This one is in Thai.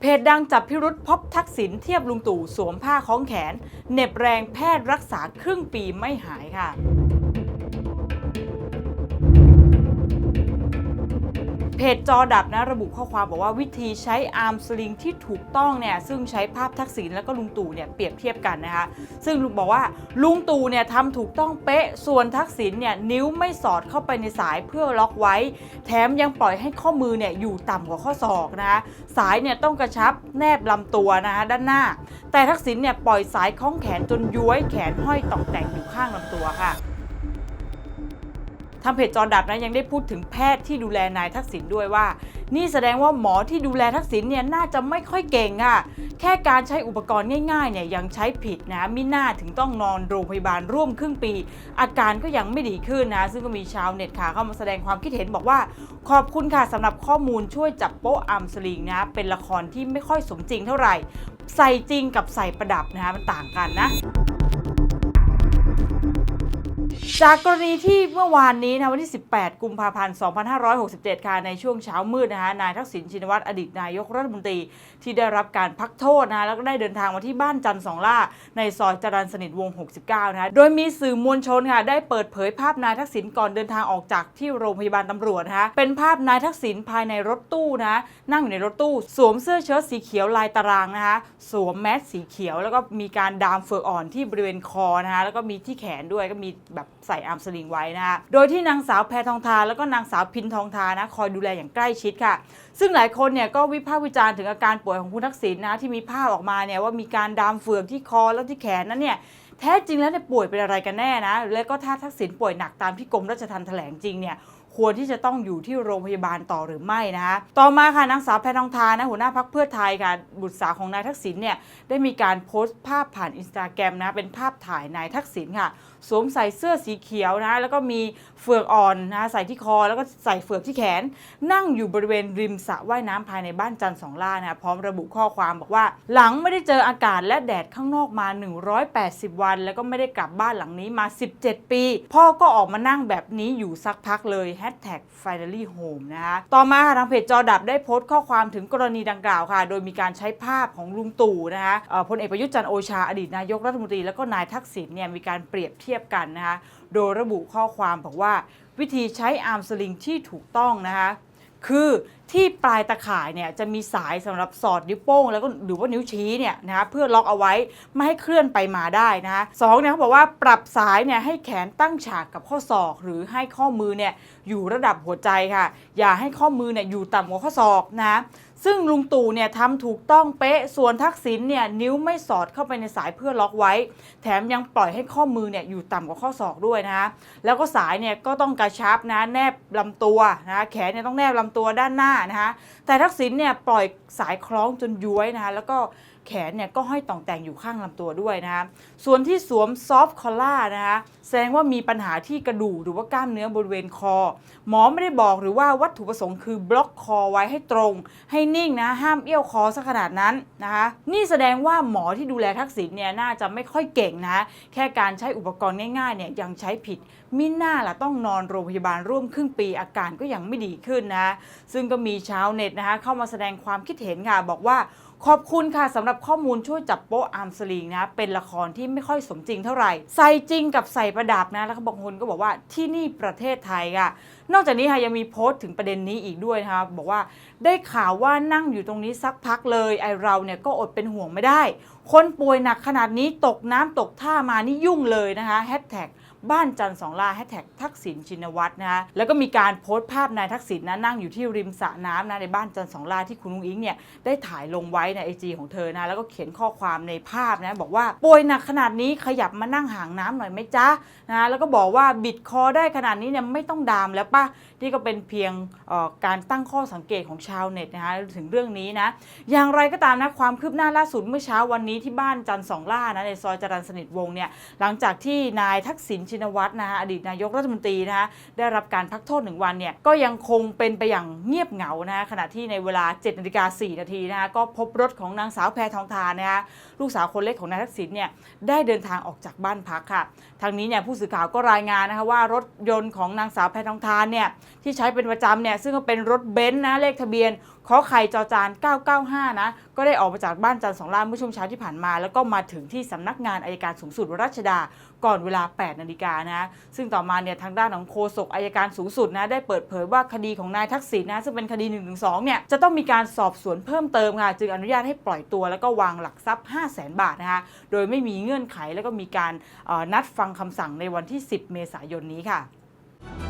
เพจดังจับพิรุษพบทักษิณเทียบลุงตู่สวมผ้าคล้องแขนเน็บแรงแพทย์รักษาครึ่งปีไม่หายค่ะ เพจจอดับนะระบุข้อความบอกว่าวิธีใช้อาร์มสลิงที่ถูกต้องเนี่ยซึ่งใช้ภาพทักษิณแล้วก็ลุงตู่เนี่ยเปรียบเทียบกันนะคะ ซึ่งลุงบอกว่าลุงตู่เนี่ยทำถูกต้องเป๊ะส่วนทักษิณเนี่ยนิ้วไม่สอดเข้าไปในสายเพื่อล็อกไว้ แถมยังปล่อยให้ข้อมือเนี่ยอยู่ต่ำกว่าข้อศอกนะคะสายเนี่ยต้องกระชับแนบลำตัวนะคะด้านหน้า แต่ทักษิณเนี่ยปล่อยสายคล้องแขนจนย้วยแขนห้อยต่องแต่งอยู่ข้างลำตัวค่ะ ทางเพจจอดับนะยังได้พูดถึงแพทย์ที่ดูแลนายทักษิณด้วยว่า นี่แสดงว่าหมอที่ดูแลทักษิณเนี่ยน่าจะไม่ค่อยเก่งค่ะแค่การใช้อุปกรณ์ง่ายๆเนี่ยยังใช้ผิดนะมิน่าถึงต้องนอนโรงพยาบาลร่วมครึ่งปี อาการก็ยังไม่ดีขึ้นนะ ซึ่งก็มีชาวเน็ตค่ะเข้ามาแสดงความคิดเห็นบอกว่า ขอบคุณค่ะสำหรับข้อมูลช่วยจับโป๊ะอัมสลิงนะเป็นละครที่ไม่ค่อยสมจริงเท่าไหร่ ใส่จริงกับใส่ประดับนะคะมันต่างกันนะ จากกรณีที่เมื่อวานนี้นะวันที่ 18 กุมภาพันธ์ 2567 ค่ะ ในช่วงเช้ามืดนะคะนายทักษิณชินวัตรอดีตนายกรัฐมนตรี ที่ได้รับการพักโทษนะแล้วก็ได้เดินทางมาที่บ้านจันทร์สองล่า ในซอยจรัญสนิทวง 69 นะคะโดยมีสื่อมวลชนค่ะได้เปิดเผยภาพนายทักษิณก่อนเดินทางออกจากที่โรงพยาบาลตำรวจนะคะเป็นภาพนายทักษิณภายในรถตู้นะนั่งอยู่ในรถตู้ สวมเสื้อเชิ้ตสีเขียวลายตารางนะคะสวมแมสสีเขียว แล้วก็มีการดามเฟือกอ่อนที่บริเวณคอนะคะแล้วก็มีที่แขนด้วยก็มีแบบใส่อาร์มสลิงไว้นะคะโดยที่นางสาวแพทองทานแล้วก็นางสาวพินทองทานนะคอยดูแลอย่างใกล้ชิดค่ะ ซึ่งหลายคนเนี่ยก็วิพากษ์วิจารณ์ถึงอาการป่วยของคุณทักษิณนะที่มีภาพออกมาเนี่ยว่ามีการดามเฟืองที่คอแล้วที่แขนนั้นเนี่ย แท้จริงแล้วเนี่ยป่วยเป็นอะไรกันแน่นะ แล้วก็ถ้าทักษิณป่วยหนักตามที่กรมราชทัณฑ์แถลงจริงเนี่ยควรที่จะต้องอยู่ที่โรงพยาบาลต่อหรือไม่นะคะต่อมาค่ะนางสาวแพทองทานนะหัวหน้าพักเพื่อไทยค่ะบุตรสาวของนายทักษิณเนี่ยได้มีการโพสต์ภาพผ่านอินสตาแกรมนะเป็นภาพถ่ายนายทักษิณค่ะ สวมใส่เสื้อสีเขียวนะแล้วก็มีเฟือกอ่อนนะใส่ที่คอแล้วก็ใส่เฟือกที่แขน นั่งอยู่บริเวณริมสระว่ายน้ำภายในบ้านจันทร์สองล่านะพร้อมระบุข้อความบอกว่า หลังไม่ได้เจออากาศและแดดข้างนอกมา 180 วันแล้วก็ไม่ได้กลับบ้านหลังนี้มา 17 ปี พ่อก็ออกมานั่งแบบนี้อยู่สักพักเลย Hashtag finally home นะคะต่อมาทางเพจจอดับได้โพสต์ข้อความถึงกรณีดังกล่าวค่ะ โดยมีการใช้ภาพของลุงตู่นะคะพลเอกประยุทธ์จันโอชาอดีตนายกรัฐมนตรีแล้วก็นายทักษิณเนี่ยมีการเปรียบเทียบกันนะคะโดยระบุข้อความบอกว่า วิธีใช้อาร์มสลิงที่ถูกต้องนะคะ คือที่ปลายตะข่ายเนี่ยจะมีสายสำหรับสอดนิ้วโป้งแล้วก็หรือว่านิ้วชี้เนี่ยนะคะเพื่อล็อกเอาไว้ไม่ให้เคลื่อนไปมาได้นะคะสองเนี่ยเขาบอกว่าปรับสายเนี่ยให้แขนตั้งฉากกับข้อศอก หรือให้ข้อมือเนี่ยอยู่ระดับหัวใจค่ะ อย่าให้ข้อมือเนี่ยอยู่ต่ำกว่าข้อศอกนะ ซึ่งลุงตู่เนี่ยทำถูกต้องเป๊ะ ส่วนทักษิณเนี่ยนิ้วไม่สอดเข้าไปในสายเพื่อล็อกไว้ แถมยังปล่อยให้ข้อมือเนี่ยอยู่ต่ำกว่าข้อศอกด้วยนะคะแล้วก็สายเนี่ยก็ต้องกระชับนะแนบลำตัวนะแขนเนี่ยต้องแนบลำตัวด้านหน้านะคะแต่ทักษิณเนี่ยปล่อยสายคล้องจนย้วยนะคะแล้วก็ แขนเนี่ยก็ห้อยต่องแต่งอยู่ข้างลำตัวด้วยนะคะส่วนที่สวมซอฟต์คอลล่านะคะแสดงว่ามีปัญหาที่กระดูกหรือว่ากล้ามเนื้อบริเวณคอ หมอไม่ได้บอกหรือว่าวัตถุประสงค์คือบล็อกคอไว้ให้ตรง ให้นิ่งนะห้ามเอี้ยวคอซะขนาดนั้นนะคะนี่แสดงว่าหมอที่ดูแลทักษิณเนี่ยน่าจะไม่ค่อยเก่งนะแค่การใช้อุปกรณ์ง่ายๆเนี่ยยังใช้ผิดมิน่าล่ะต้องนอนโรงพยาบาลร่วมครึ่งปีอาการก็ยังไม่ดีขึ้นนะ ซึ่งก็มีชาวเน็ตนะคะเข้ามาแสดงความคิดเห็นค่ะบอกว่า ขอบคุณค่ะสำหรับข้อมูลช่วยจับโป๊ะอาร์มสลิงนะเป็นละครที่ไม่ค่อยสมจริงเท่าไหร่ ใส่จริงกับใส่ประดับนะ แล้วก็บางคนก็บอกว่าที่นี่ประเทศไทยค่ะ นอกจากนี้ค่ะยังมีโพสต์ถึงประเด็นนี้อีกด้วยนะคะบอกว่าได้ข่าวว่านั่งอยู่ตรงนี้สักพักเลยไอเราเนี่ยก็อดเป็นห่วงไม่ได้ คนป่วยหนักขนาดนี้ตกน้ำตกท่ามานี่ยุ่งเลยนะคะแฮชแท็ก บ้านจันทร์สองล่าแฮชแท็กทักษิณชินวัตรนะคะแล้วก็มีการโพสต์ภาพนายทักษิณนะนั่งอยู่ที่ริมสระน้ำนะในบ้านจันทร์สองล่าที่คุณลุงอิงเนี่ยได้ถ่ายลงไว้ในไอจีของเธอนะแล้วก็เขียนข้อความในภาพนะบอกว่าป่วยหนักขนาดนี้ขยับมานั่งห่างน้ำหน่อยไหมจ๊ะนะแล้วก็บอกว่าบิดคอได้ขนาดนี้เนี่ยไม่ต้องดามแล้วป่ะนี่ก็เป็นเพียงออการตั้งข้อสังเกตของชาวเน็ตนะคะถึงเรื่องนี้นะอย่างไรก็ตามนะความคืบหน้าล่าสุดเมื่อเช้าวันนี้ที่บ้านจันทร์สองล่านะในซอยจรัญสนิทวงศ์เนี่ยหลังจากที่นายทักษิณชินวัตรนะคะอดีตนายกรัฐมนตรีนะคะได้รับการพักโทษหนึ่งวันเนี่ยก็ยังคงเป็นไปอย่างเงียบเหงานะคะขณะที่ในเวลา7นาฬิกา4นาทีนะคะก็พบรถของนางสาวแพทองทานนะคะลูกสาวคนเล็กของนายทักษิณเนี่ยได้เดินทางออกจากบ้านพักค่ะ ทางนี้เนี่ยผู้สื่อข่าวก็รายงานนะคะว่ารถยนต์ของนางสาวแพทองทานเนี่ยที่ใช้เป็นประจำเนี่ยซึ่งก็เป็นรถเบนซ์นะเลขทะเบียนขอไข่จอจาน 995 นะ ก็ได้ออกมาจากบ้านจันทร์สองล่าเมื่อช่วงเช้าที่ผ่านมา แล้วก็มาถึงที่สำนักงานอายการสูงสุดรัชดา ก่อนเวลา 8 นาฬิกานะซึ่งต่อมาเนี่ยทางด้านของโฆษกอายการสูงสุดนะได้เปิดเผยว่าคดีของนายทักษิณนะซึ่งเป็นคดี1นึเนี่ยจะต้องมีการสอบสวนเพิ่มเติมค่ะจึงอนุญาตให้ปล่อยตัว แล้วก็วางหลักทรัพย์ 5 0 0 0 0 0บาทนะคะโดยไม่มีเงื่อนไขแล้วก็มีการนัดฟังคำสั่งในวันที่ 10 เมษายนนี้ค่ะ